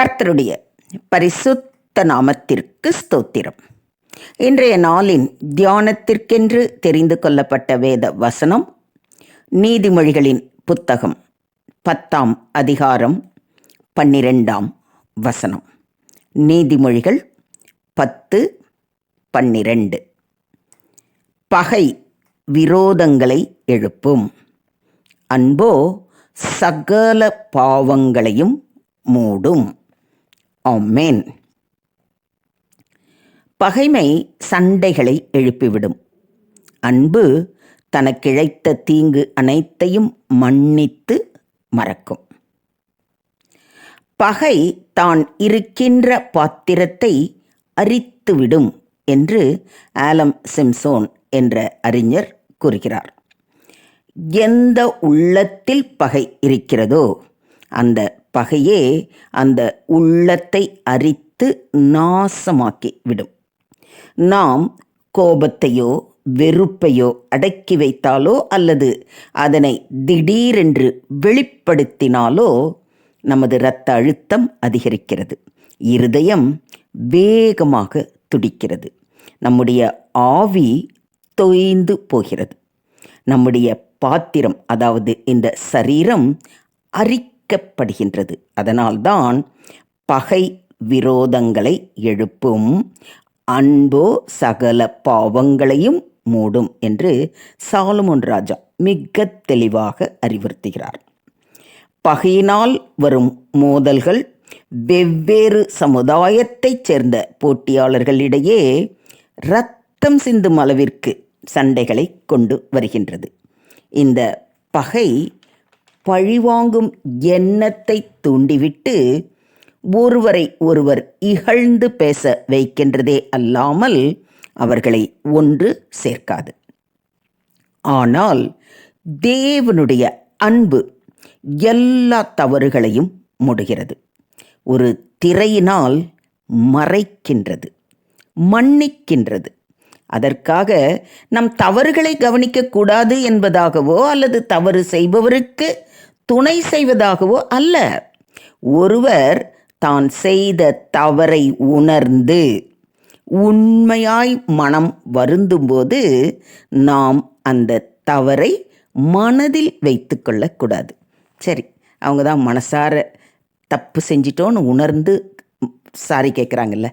கர்த்தருடைய பரிசுத்த நாமத்திற்கு ஸ்தோத்திரம். இன்றைய நாளின் தியானத்திற்கென்று தெரிந்து கொள்ளப்பட்ட வேத வசனம் நீதிமொழிகளின் புத்தகம் பத்தாம் அதிகாரம் பன்னிரெண்டாம் வசனம். நீதிமொழிகள் பத்து பன்னிரண்டு. பகை விரோதங்களை எழுப்பும். அன்போ சகல பாவங்களையும் மூடும். ஆமேன். பகைமை சண்டைகளை எழுப்பிவிடும். அன்பு தனக்கிழைத்த தீங்கு அனைத்தையும் மன்னித்து மறக்கும். பகை தான் இருக்கின்ற பாத்திரத்தை அரித்துவிடும் என்று ஆலம் சிம்சோன் என்ற அறிஞர் கூறுகிறார். எந்த உள்ளத்தில் பகை இருக்கிறதோ அந்த பகையே அந்த உள்ளத்தை அரித்து நாசமாக்கி விடும். நாம் கோபத்தையோ வெறுப்பையோ அடக்கி வைத்தாலோ அல்லது அதனை திடீரென்று வெளிப்படுத்தினாலோ நமது இரத்த அழுத்தம் அதிகரிக்கிறது. இருதயம் வேகமாக துடிக்கிறது. நம்முடைய ஆவி தொய்ந்து போகிறது. நம்முடைய பாத்திரம் அதாவது இந்த சரீரம் அரிக்கப்படுகின்றது அதனால்தான் பகை விரோதங்களை எழுப்பும் அன்போ சகல பாவங்களையும் மூடும் என்று சாலமோன் ராஜா மிக தெளிவாக அறிவுறுத்துகிறார். பகையினால் வரும் மோதல்கள் வெவ்வேறு சமுதாயத்தைச் சேர்ந்த போட்டியாளர்களிடையே ரத்தம் சிந்தும் அளவிற்கு சண்டைகளை கொண்டு வருகின்றது. இந்த பகை பழிவாங்கும் எண்ணத்தை தூண்டிவிட்டு ஒருவரை ஒருவர் இகழ்ந்து பேச வைக்கின்றதே அல்லாமல் அவர்களை ஒன்று சேர்க்காது. ஆனால் தேவனுடைய அன்பு எல்லா தவறுகளையும் முடுகிறது. ஒரு திரையினால் மறைக்கின்றது மன்னிக்கின்றது. அதற்காக நம் தவறுகளை கவனிக்கக்கூடாது என்பதாகவோ அல்லது தவறு செய்பவருக்கு துணை செய்வதாகவோ அல்ல. ஒருவர் தான் செய்த தவறை உணர்ந்து உண்மையாய் மனம் வருந்தும்போது நாம் அந்த தவறை மனதில் வைத்து கொள்ளக்கூடாது. சரி அவங்க தான் மனசார தப்பு செஞ்சிட்டோன்னு உணர்ந்து சாரி கேட்குறாங்கல்ல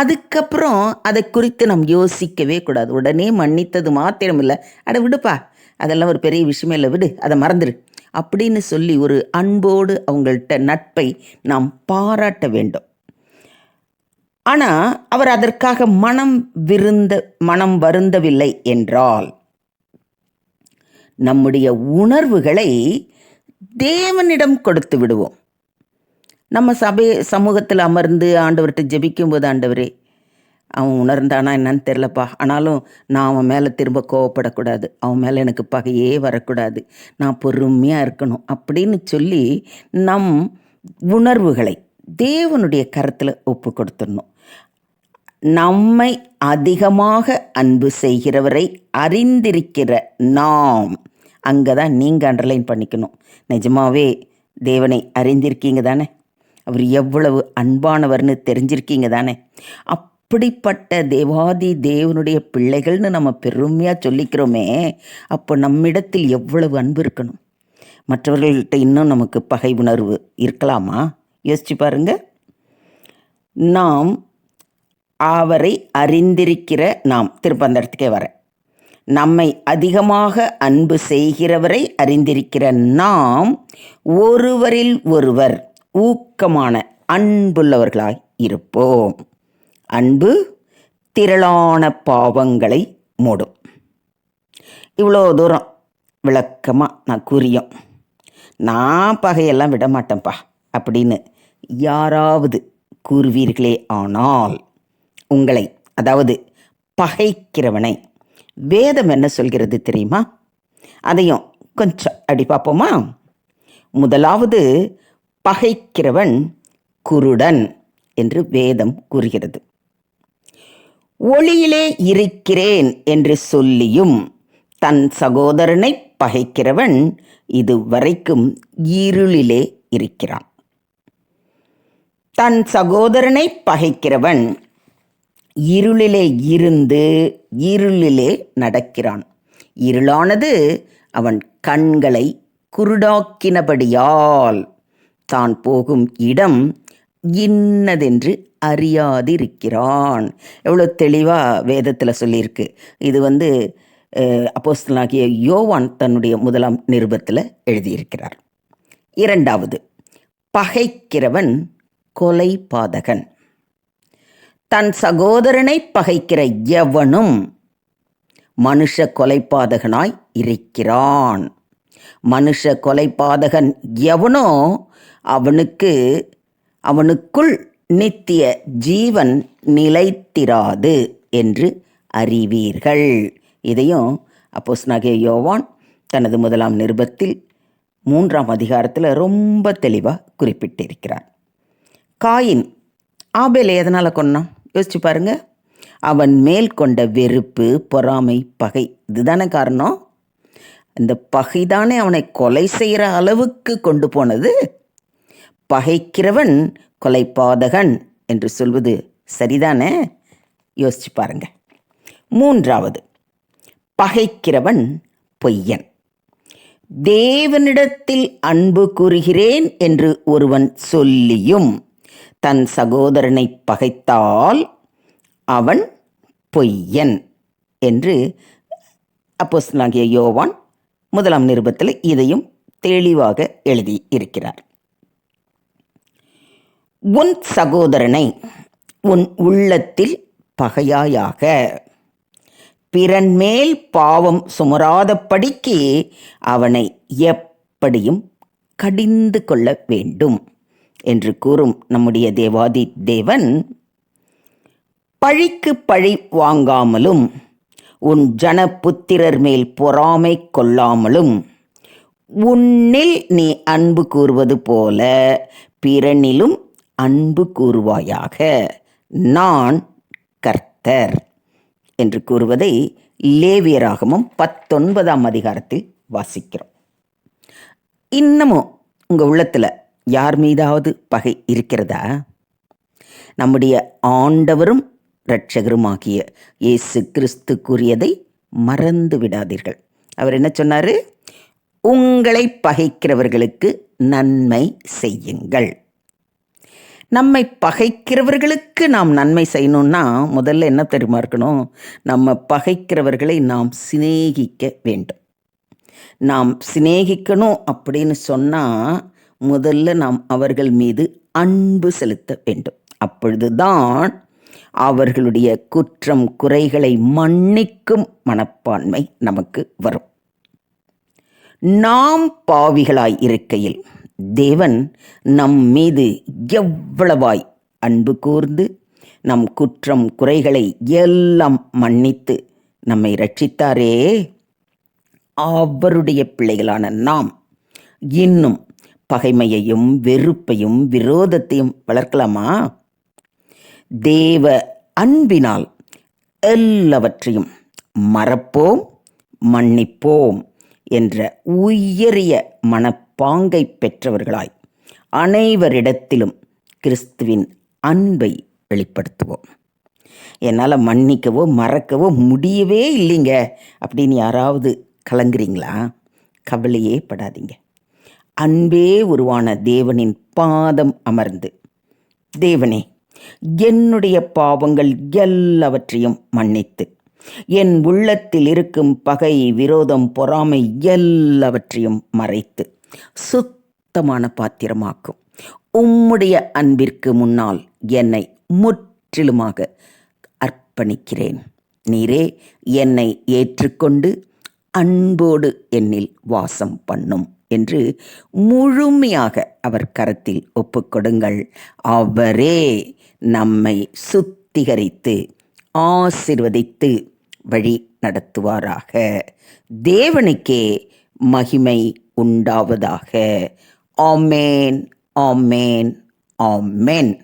அதுக்கப்புறம் அதை குறித்து நாம் யோசிக்கவே கூடாது. உடனே மன்னித்தது மாத்திரம் இல்லை அட விடுப்பா அதெல்லாம் ஒரு பெரிய விஷயமே இல்லை விடு. அதை மறந்துடு அப்படின்னு சொல்லி ஒரு அன்போடு அவங்கள்ட்ட நட்பை நாம் பாராட்ட வேண்டும். ஆனால் அவர் அதற்காக மனம் விருந்த மனம் வருந்தவில்லை என்றால் நம்முடைய உணர்வுகளை தேவனிடம் கொடுத்து விடுவோம். நம்ம சபை சமூகத்தில் அமர்ந்து ஆண்டவர்கிட்ட ஜெபிக்கும்போது ஆண்டவரே அவன் உணர்ந்தானா என்னன்னு தெரிலப்பா ஆனாலும் நான் அவன் மேலே திரும்ப கோவப்படக்கூடாது. அவன் மேலே எனக்கு பகையே வரக்கூடாது. நான் பொறுமையாக இருக்கணும் அப்படின்னு சொல்லி நம் உணர்வுகளை தேவனுடைய கருத்தில் ஒப்பு கொடுத்துடணும். நம்மை அதிகமாக அன்பு செய்கிறவரை அறிந்திருக்கிற நாம் அங்கே தான் நீங்கள் அண்டர்லைன் பண்ணிக்கணும். நிஜமாவே தேவனை அறிந்திருக்கீங்க தானே? அவர் எவ்வளவு அன்பானவர்னு தெரிஞ்சிருக்கீங்க தானே? அப் அப்படிப்பட்ட தேவாதி தேவனுடைய பிள்ளைகள்னு நம்ம பெருமையாக சொல்லிக்கிறோமே அப்போ நம்மிடத்தில் எவ்வளவு அன்பு இருக்கணும்? மற்றவர்கள்ட்ட இன்னும் நமக்கு பகை உணர்வு இருக்கலாமா? யோசிச்சு பாருங்க. நாம் அவரை அறிந்திருக்கிற நாம் திருப்ப அந்த இடத்துக்கே வரேன். நம்மை அதிகமாக அன்பு செய்கிறவரை அறிந்திருக்கிற நாம் ஒருவரில் ஒருவர் ஊக்கமான அன்புள்ளவர்களாய் இருப்போம். அன்பு திரளான பாவங்களை மூடும். இவ்வளோ தூரம் விளக்கமாக நான் கூறியும். நான் பகையெல்லாம் விட மாட்டேன்ப்பா அப்படின்னு யாராவது கூறுவீர்களே ஆனால் உங்களை அதாவது பகைக்கிறவனை வேதம் என்ன சொல்கிறது தெரியுமா? அதையும் கொஞ்சம் அடி பார்ப்போமா? முதலாவது பகைக்கிறவன் குருடன் என்று வேதம் கூறுகிறது. ஒளியிலே இருக்கிறேன் என்று சொல்லியும் தன் சகோதரனை பகைக்கிறவன் இது வரைக்கும் இருளிலே இருக்கிறான். தன் சகோதரனை பகைக்கிறவன் இருளிலே இருந்து இருளிலே நடக்கிறான். இருளானது அவன் கண்களை குருடாக்கினபடியால் தான் போகும் இடம் இன்னதென்று அறியாதிருக்கிறான். எவ்வளோ தெளிவாக வேதத்தில் சொல்லியிருக்கு. இது வந்து அப்போஸ்தலாகிய யோவான் தன்னுடைய முதலாம் நிருபத்தில் எழுதியிருக்கிறார். இரண்டாவது பகைக்கிறவன் கொலை பாதகன். தன் சகோதரனை பகைக்கிற எவனும் மனுஷ கொலைபாதகனாய் இருக்கிறான். மனுஷ கொலைபாதகன் எவனோ அவனுக்கு அவனுக்குள் நித்திய ஜீவன் நிலைத்திராது என்று அறிவீர்கள். இதையும் அப்போஸ் நகே யோவான் தனது முதலாம் நிருபத்தில் மூன்றாம் அதிகாரத்தில் ரொம்ப தெளிவாக குறிப்பிட்டிருக்கிறார். காயின் ஆபேலை எதனால் கொன்னான்? யோசிச்சு பாருங்க. அவன் மேல் கொண்ட வெறுப்பு பொறாமை பகை இதுதானே காரணம்? இந்த பகைதானே அவனை கொலை செய்கிற அளவுக்கு கொண்டு போனது. பகைக்கிறவன் கொலைப்பாதகன் என்று சொல்வது சரிதானே? யோசிச்சு பாருங்க. மூன்றாவது பகைக்கிறவன் பொய்யன். தேவனிடத்தில் அன்பு கூறுகிறேன் என்று ஒருவன் சொல்லியும் தன் சகோதரனை பகைத்தால் அவன் பொய்யன் என்று அப்போஸ்தலனாகிய யோவான் முதலாம் நிருபத்தில் இதையும் தெளிவாக எழுதி இருக்கிறார் உன் சகோதரனை உன் உள்ளத்தில் பகையாயாக. பிறன்மேல் பாவம் சுமராதபடிக்கு அவனை எப்படியும் கடிந்து கொள்ள வேண்டும் என்று கூறும் நம்முடைய தேவாதி தேவன் பழிக்கு பழி வாங்காமலும் உன் ஜனபுத்திரர் மேல் பொறாமை கொள்ளாமலும் உன்னில் நீ அன்பு கூறுவது போல பிறனிலும் அன்பு கூறுவாயாக நான் கர்த்தர் என்று கூறுவதை லேவியராகமும் பத்தொன்பதாம் அதிகாரத்தில் வாசிக்கிறோம். இன்னமும் உங்கள் உள்ளத்தில் யார் மீதாவது பகை இருக்கிறதா? நம்முடைய ஆண்டவரும் இரட்சகருமாகிய இயேசு கிறிஸ்து கூறியதை மறந்து விடாதீர்கள். அவர் என்ன சொன்னார்? உங்களை பகைக்கிறவர்களுக்கு நன்மை செய்யுங்கள். நம்மை பகைக்கிறவர்களுக்கு நாம் நன்மை செய்யணும்னா முதல்ல என்ன தெரியுமா இருக்கணும்? நம்ம பகைக்கிறவர்களை நாம் சிநேகிக்க வேண்டும். நாம் சிநேகிக்கணும் அப்படின்னு சொன்னால் முதல்ல நாம் அவர்கள் மீது அன்பு செலுத்த வேண்டும். அப்பொழுதுதான் அவர்களுடைய குற்றம் குறைகளை மன்னிக்கும் மனப்பான்மை நமக்கு வரும். நாம் பாவிகளாய் இருக்கையில் தேவன் நம் மீது எவ்வளவாய் அன்பு கூர்ந்து நம் குற்றம் குறைகளை எல்லாம் மன்னித்து நம்மை ரட்சித்தாரே அவருடைய பிள்ளைகளான நாம் இன்னும் பகைமையையும் வெறுப்பையும் விரோதத்தையும் வளர்க்கலாமா? தேவ அன்பினால் எல்லாவற்றையும் மறப்போம் மன்னிப்போம் என்ற உயரிய பாங்கை பெற்றவர்களாய் அனைவரிடத்திலும் கிறிஸ்துவின் அன்பை வெளிப்படுத்துவோம். என்னால் மன்னிக்கவோ மறக்கவோ முடியவே இல்லைங்க. அப்படின்னு யாராவது கலங்குறீங்களா? கவலையே படாதீங்க. அன்பே உருவான தேவனின் பாதம் அமர்ந்து. தேவனே என்னுடைய பாவங்கள் எல்லாவற்றையும் மன்னித்து என் உள்ளத்தில் இருக்கும் பகை விரோதம் பொறாமை எல்லாவற்றையும் மறைத்து சுத்தமான பாத்திரமாக்கும். உம்முடைய அன்பிற்கு முன்னால் என்னை முற்றிலுமாக அர்ப்பணிக்கிறேன். நீரே என்னை ஏற்றுக்கொண்டு அன்போடு என்னில் வாசம் பண்ணும் என்று முழுமையாக அவர் கரத்தில் ஒப்புக்கொடுங்கள். அவரே நம்மை சுத்திகரித்து ஆசிர்வதித்து வழி நடத்துவாராக. தேவனுக்கே மகிமை உண்டாவதாக. ஆமேன் ஆமேன் ஆமேன்.